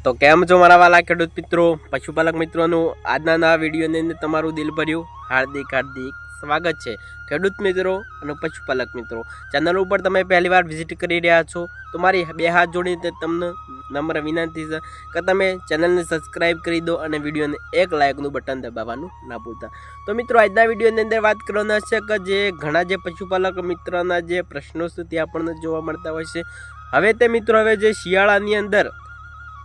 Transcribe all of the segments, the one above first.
તો કેમ છો મારા વાલા ખેડૂત મિત્રો? પશુપાલક મિત્રોનું આજના નવા વિડીયોની અંદર તમારું દિલ ભર્યું હાર્દિક હાર્દિક સ્વાગત છે. ખેડૂત મિત્રો અને પશુપાલક મિત્રો, ચેનલ ઉપર તમે પહેલી વાર વિઝિટ કરી રહ્યા છો તો મારી બે હાથ જોડીને તમને નમ્ર વિનંતી છે કે તમે ચેનલને સબસ્ક્રાઇબ કરી દો અને વિડીયોને એક લાયકનું બટન દબાવવાનું ના ભૂલતા. તો મિત્રો, આજના વિડીયોની અંદર વાત કરવાના છે કે જે ઘણા જે પશુપાલક મિત્રોના જે પ્રશ્નો છે તે આપણને જોવા મળતા હોય છે. હવે તે મિત્રો, હવે જે શિયાળાની અંદર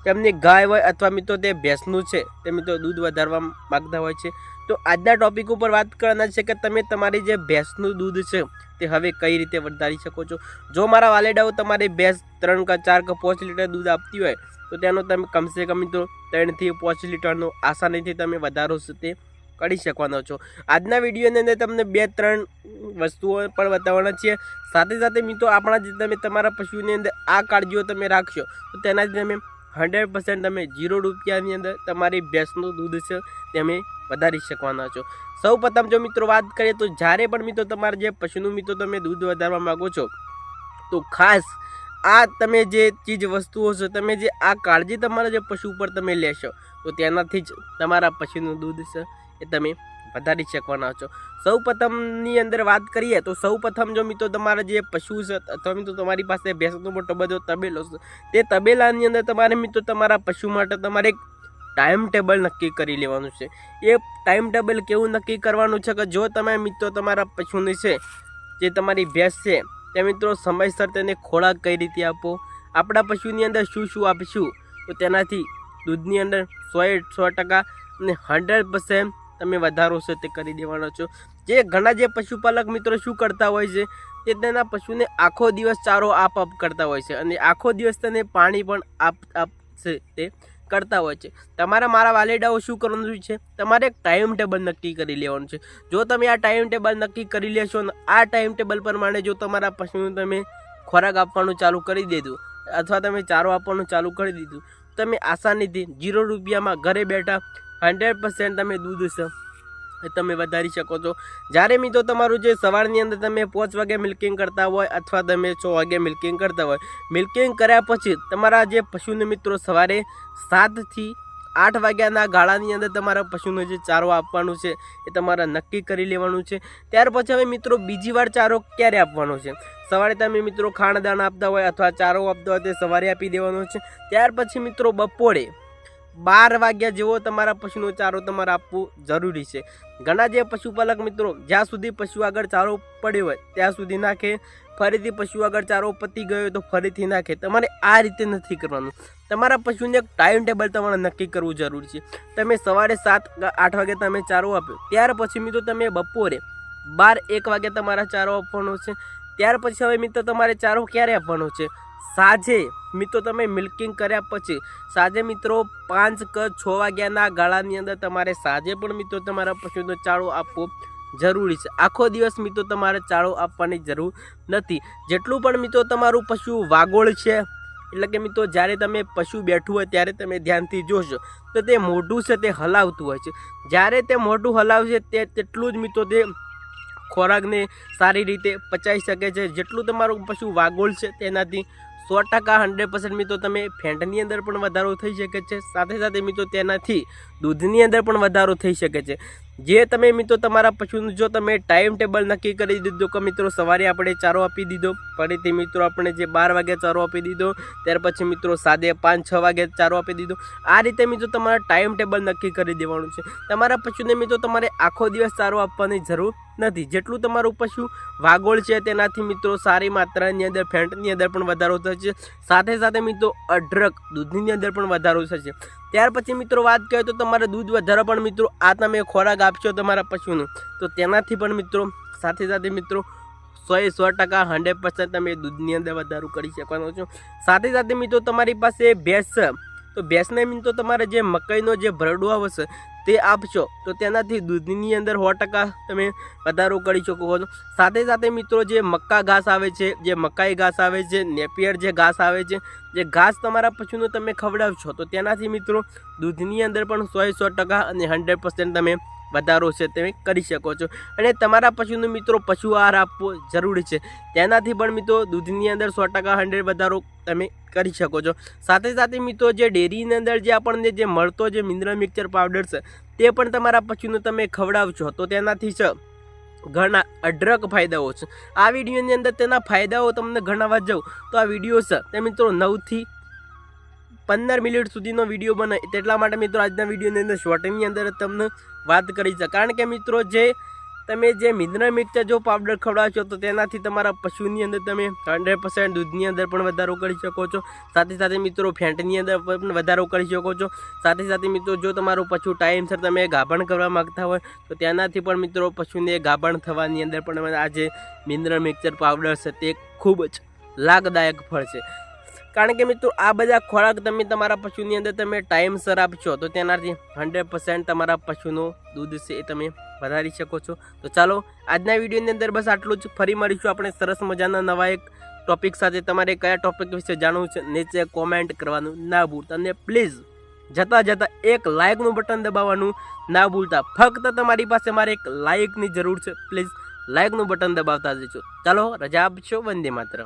તેમની ગાય હોય અથવા મિત્રો તે ભેંસનું છે, તે મિત્રો દૂધ વધારવા માગતા હોય છે. તો આજના ટોપિક ઉપર વાત કરવાના છે કે તમે તમારી જે ભેંસનું દૂધ છે, તે હવે કઈ રીતે વધારી શકો છો? જો મારા વાલેડાઓ તમારી ભેંસ ત્રણ કે ચાર કે પાંચ લીટર દૂધ આપતી હોય, તો તેનો તમે કમસે કમ મિત્રો ત્રણથી પાંચ લીટરનો આસાનીથી તમે વધારો તે કરી શકવાનો છો. આજના વિડીયોની અંદર તમને બે ત્રણ વસ્તુઓ પણ બતાવવાના છીએ. સાથે સાથે મિત્રો આપણા જે તમે તમારા પશુની અંદર આ કાળજીઓ તમે રાખશો, તો તેનાથી તમે હંડ્રેડ પર્સન્ટ તમે જીરો રૂપિયાની અંદર તમારી ભેંસનું દૂધ છે તમે વધારી શકવાના છો. સૌ પ્રથમ જો મિત્રો વાત કરીએ તો જ્યારે પણ મિત્રો તમારા જે પશુનું મિત્રો તમે દૂધ વધારવા માગો છો, તો ખાસ આ તમે જે ચીજ વસ્તુઓ છો, તમે જે આ કાળજી તમારા જે પશુ ઉપર તમે લેશો, તો તેનાથી જ તમારા પશુનું દૂધ છે એ તમે વધારી શકવાના છો. સૌ પ્રથમની અંદર વાત કરીએ તો સૌ પ્રથમ જો મિત્રો તમારા જે પશુ છે અથવા મિત્રો તમારી પાસે ભેંસનો મોટો બધો તબેલો છે. તે તબેલાની અંદર તમારે મિત્રો તમારા પશુ માટે તમારે એક ટાઈમ ટેબલ નક્કી કરી લેવાનું છે. એ ટાઈમ ટેબલ કેવું નક્કી કરવાનું છે કે જો તમે મિત્રો તમારા પશુને છે, જે તમારી ભેંસ છે, તે મિત્રો સમયસર તેને ખોરાક કઈ રીતે આપો? આપણા પશુની અંદર શું શું આપીશું? તો તેનાથી દૂધની અંદર સો સો ટકા અને હંડ્રેડ પર્સન્ટ તમે વધારો છે તે કરી દેવાનો છો. જે ઘણા જે પશુપાલક મિત્રો શું કરતા હોય છે, તે તેના પશુને આખો દિવસ ચારો આપ આપ કરતા હોય છે અને આખો દિવસ તેને પાણી પણ આપ આપ છે તે કરતા હોય છે. તમારા મારા વાલેડાઓ શું કરવાનું છે, તમારે એક ટાઈમ ટેબલ નક્કી કરી લેવાનું છે. જો તમે આ ટાઈમ ટેબલ નક્કી કરી લેશો ને આ ટાઈમ ટેબલ પ્રમાણે જો તમારા પશુને તમે ખોરાક આપવાનું ચાલુ કરી દીધું અથવા તમે ચારો આપવાનું ચાલુ કરી દીધું, તમે આસાનીથી જીરો રૂપિયામાં ઘરે બેઠા હંડ્રેડ પર્સન્ટ તમે દૂધ છે એ તમે વધારી શકો છો. જ્યારે મિત્રો તમારું જે સવારની અંદર તમે પાંચ વાગે મિલ્કિંગ કરતા હોય અથવા તમે છ વાગે મિલ્કિંગ કરતા હોય મિલ્કિંગ કર્યા પછી તમારા જે પશુને મિત્રો સવારે સાતથી આઠ વાગ્યાના ગાળાની અંદર તમારા પશુનો જે ચારો આપવાનું છે, એ તમારે નક્કી કરી લેવાનું છે. ત્યાર પછી હવે મિત્રો બીજી વાર ચારો ક્યારે આપવાનો છે? સવારે તમે મિત્રો ખાણદાણ આપતા હોય અથવા ચારો આપતા હોય તે સવારે આપી દેવાનો છે. ત્યાર પછી મિત્રો બપોરે બાર વાગ્યા જેવો તમારા પશુનો ચારો તમારે આપવો જરૂરી છે. ઘણા જે પશુપાલક મિત્રો, જ્યાં સુધી પશુ આગળ ચારો પડ્યો હોય, ત્યાં સુધી નાખે. ફરીથી પશુ આગળ ચારો પતી ગયો તો ફરીથી નાખે. તમારે આ રીતે નથી કરવાનું. તમારા પશુને એક ટાઈમ ટેબલ તમારે નક્કી કરવું જરૂરી છે. તમે સવારે સાત આઠ વાગે તમે ચારો આપ્યો. ત્યાર પછી મિત્રો તમે બપોરે બાર, એક વાગે તમારા ચારો આપવાનો છે. ત્યાર પછી હવે મિત્રો તમારે ચારો ક્યારે આપવાનો છે? સાંજે, મિત્રો, તમે મિલ્કિંગ કર્યા પછી, સાંજે, મિત્રો, પાંચ ક છ વાગ્યાના ગાળાની અંદર તમારે સાંજે પણ, મિત્રો, તમારા પશુનો ચાળો આપવો જરૂરી છે. આખો દિવસ, મિત્રો, તમારે ચાળો આપવાની જરૂર નથી. જેટલું પણ, મિત્રો, તમારું પશુ વાગોળ છે, એટલે કે, મિત્રો, જ્યારે તમે પશુ બેઠું હોય, ત્યારે તમે ધ્યાનથી જોશો, તો તે મોઢું છે, તે હલાવતું હોય છે. જ્યારે તે મોઢું હલાવશે, તે તેટલું જ, મિત્રો, તે ખોરાકને સારી રીતે પચાવી શકે છે. જેટલું તમારું પશુ વાગોળ છે તેનાથી સો ટકા હંડ્રેડ પર્સન્ટ મિત્રો તમે ફેન્ટની અંદર પણ વધારો થઈ શકે છે. સાથે સાથે મિત્રો તેનાથી દૂધની અંદર પણ વધારો થઈ શકે છે. જે તમે મિત્રો તમારા પશુનું જો તમે ટાઈમ ટેબલ નક્કી કરી દીધું કે મિત્રો સવારે આપણે ચારો આપી દીધો, ફરીથી મિત્રો આપણે જે બાર વાગે ચારો આપી દીધો, ત્યાર પછી મિત્રો સાદે પાંચ છ વાગે ચારો આપી દીધો, આ રીતે મિત્રો તમારા ટાઈમ ટેબલ નક્કી કરી દેવાનું છે. તમારા પશુને મિત્રો તમારે આખો દિવસ ચારો આપવાની જરૂર નથી. જેટલું તમારું પશુ વાગોળ છે તેનાથી મિત્રો સારી માત્રાની અંદર ફેંટની અંદર પણ વધારો થશે. સાથે સાથે મિત્રો અઢળક દૂધની અંદર પણ વધારો થશે. ત્યાર પછી મિત્રો વાત કરીએ તો તમારે દૂધ વધારો પણ મિત્રો આ તમે ખોરાક આપશો તમારા પશુનું. તો તેનાથી પણ મિત્રો સાથે સાથે મિત્રો સો એ સો ટકા હંડ્રેડ પર્સન્ટ તમે દૂધની અંદર વધારો કરી શકવાનો છો. સાથે સાથે મિત્રો તમારી પાસે ભેંસ તો ભેંસને મિત્રો તમારે જે મકાઈનો જે ભરડો આવશે તે આપશો, તો તેનાથી દૂધની અંદર સો ટકા તમે વધારો કરી શકો છો. સાથે સાથે મિત્રો, જે મક્કા ઘાસ આવે છે, જે મકાઈ ઘાસ આવે છે, નેપિયર જે ઘાસ આવે છે, જે ઘાસ તમારા પશુનું તમે ખવડાવશો, તો તેનાથી મિત્રો, દૂધની અંદર પણ સો સો ટકા અને હંડ્રેડ પર્સન્ટ તમે વધારો છે તમે કરી શકો છો. અને તમારા પશુનું મિત્રો, પશુ આહાર આપવો જરૂરી છે. તેનાથી પણ મિત્રો, દૂધની અંદર સો ટકા હંડ્રેડ વધારો તમે કરી શકો છો. સાથે સાથે મિત્રો, જે ડેરીની અંદર જે આપણને જે મળતો જે મિનરલ મિક્સર પાવડર છે, તે પણ તમારા પશુને તમે ખવડાવશો. તો તેનાથી છે ઘણા અઢળક ફાયદાઓ છે. આ વિડીયોની અંદર તેના ફાયદાઓ તમને ગણાવવા જાઉં. તો આ વીડિયો છે તે મિત્રો નવથી પંદર મિનિટ સુધીનો વીડિયો બને તેટલા માટે મિત્રો આજના વિડીયોની અંદર શોર્ટની અંદર તમને વાત કરી છે. કારણ કે મિત્રો જે તમે જે મિનરલ મિક્સર જો પાવડર ખવડાવશો તો તેનાથી તમારા પશુની અંદર તમે હંડ્રેડ પર્સન્ટ દૂધની અંદર પણ વધારો કરી શકો છો. સાથે સાથે મિત્રો, ફેંટની અંદર પણ વધારો કરી શકો છો. સાથે સાથે મિત્રો, જો તમારું પશુ ટાઈમસર તમે ગાભણ કરવા માગતા હોય, તો તેનાથી પણ મિત્રો પશુને ગાભણ થવાની અંદર પણ આ જે મિનરલ મિક્સર પાવડર છે, તે ખૂબ જ લાભદાયક ફળ છે. કારણ કે મિત્રો, આ બધા ખોરાક તમે તમારા પશુની અંદર તમે ટાઈમસર આપશો, તો તેનાથી હંડ્રેડ તમારા પશુનું દૂધ છે એ તમે વધારી શકો છો. તો ચાલો, આજના વિડીયોની અંદર બસ આટલું જ. ફરી મળીશું આપણે સરસ મજાના નવા એક ટોપિક સાથે. તમારે કયા ટોપિક વિશે જાણવું છે નીચે કોમેન્ટ કરવાનું ના ભૂલતા. અને પ્લીઝ જતાં જતાં એક લાઇકનું બટન દબાવવાનું ના ભૂલતા. ફક્ત તમારી પાસે મારે એક લાઇકની જરૂર છે. પ્લીઝ લાઇકનું બટન દબાવતા જજો. ચાલો, રજા આપશો, વંદે માતરમ.